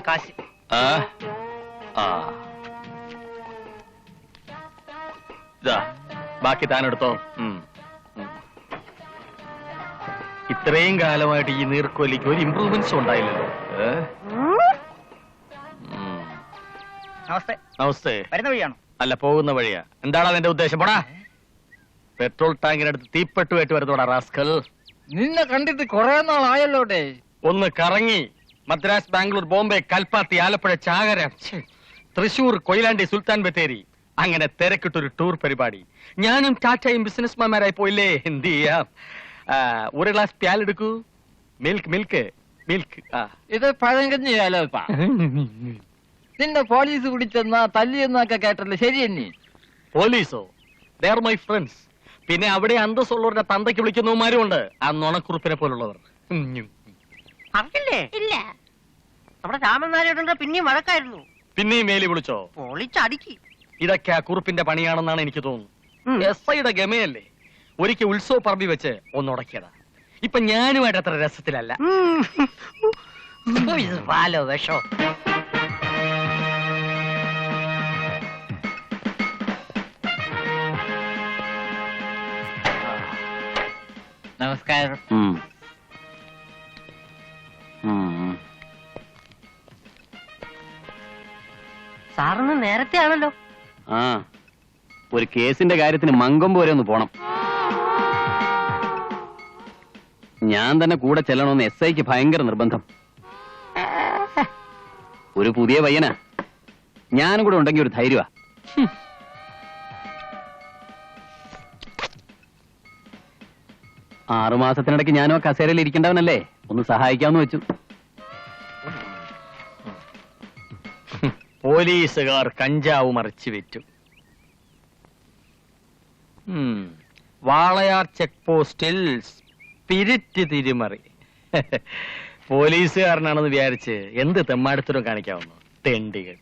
കാശ് ഇതാ ബാക്കി താനെടുത്തോ. ഇത്രയും കാലമായിട്ട് ഈ നീർക്കോലിക്ക് ഒരു ഇമ്പ്രൂവ്മെന്റ്സും ഉണ്ടായില്ലല്ലോ. നമസ്തേ. നമസ്തേ. വരുന്ന വഴിയാണോ? അല്ല പോകുന്ന വഴിയാ. എന്താണ് അതിന്റെ ഉദ്ദേശം? പോടാ. പെട്രോൾ ടാങ്കിനടുത്ത് തീപ്പെട്ടുമായിട്ട് വരുന്നോടാ റാസ്കൽ. നിന്നെ കണ്ടിട്ട് കൊറേ നാളായല്ലോട്ടെ ഒന്ന് കറങ്ങി. മദ്രാസ് ബാംഗ്ലൂർ ബോംബെ കൽപ്പാത്തി ആലപ്പുഴ ചാകര തൃശൂർ കൊയിലാണ്ടി സുൽത്താൻ ബത്തേരി. അങ്ങനെ തിരക്കിട്ടൊരു ടൂർ പരിപാടി. ഞാനും ടാറ്റയും ബിസിനസ്മാൻമാരായി പോയില്ലേ? എന്ത് ചെയ്യാം? ആ, ഒരു ഗ്ലാസ് പ്യാൽ എടുക്കൂ. മിൽക്ക് മിൽക്ക് മിൽക്ക് ഇത് പഴങ്കഞ്ഞിയാലോ നിന്റെ പോലീസ് പിടിച്ചെന്നാ തല്ലിയെന്നൊക്കെ കേട്ടല്ലോ. ശരി എന്നെ പോലീസോ? ദേ ആർ മൈ ഫ്രണ്ട്സ് പിന്നെ അവിടെ അന്തസ്സുള്ളവരുടെ തന്തയ്ക്ക് വിളിക്കുന്നവന്മാരും ഉണ്ട് ആ നുണക്കുറുപ്പിനെ പോലുള്ളവർ. അറിയില്ലേ ഇല്ല. രാമനാരായണന്റെ പിന്നെയും വഴക്കായിരുന്നു. പിന്നെയും മേലി വിളിച്ചോ? പൊളിച്ചടിക്ക്. ഇതൊക്കെ ആ കുറുപ്പിന്റെ പണിയാണെന്നാണ് എനിക്ക് തോന്നുന്നത്. എസ് ഐയുടെ ഗമയല്ലേ? ഒരിക്കൽ ഉത്സവ പറമ്പി വെച്ച് ഒന്നുടക്കിയതാ ഇപ്പൊ ഞാനുമായിട്ട് അത്ര രസത്തിലല്ല. ഇത് പാലോ വിഷോ. നമസ്കാരം. സാറിന് നേരത്തെ ആണല്ലോ. ആ ഒരു കേസിന്റെ കാര്യത്തിന് മങ്കൊമ്പ് വരെ ഒന്ന് പോണം. ഞാൻ തന്നെ കൂടെ ചെല്ലണമെന്ന് എസ് ഐക്ക് ഭയങ്കര നിർബന്ധം. ഒരു പുതിയ പയ്യനാ. ഞാനും കൂടെ ഉണ്ടെങ്കിൽ ഒരു ധൈര്യമാ ആറുമാസത്തിനിടയ്ക്ക് ആറു മാസത്തിനിടയ്ക്ക് ഞാനും ആ കസേരയിൽ ഇരിക്കേണ്ടവനല്ലേ? ഒന്ന് സഹായിക്കാമെന്ന് വെച്ചു. പോലീസുകാർ കഞ്ചാവ് മറിച്ചു വിറ്റു. വാളയാർ ചെക്ക് പോസ്റ്റിൽ സ്പിരിറ്റ് തിരിമറി. പോലീസുകാരനാണെന്ന് വിചാരിച്ച് എന്ത് തെമ്മാടത്തരം കാണിക്കാവുന്നു? തെണ്ടികൾ.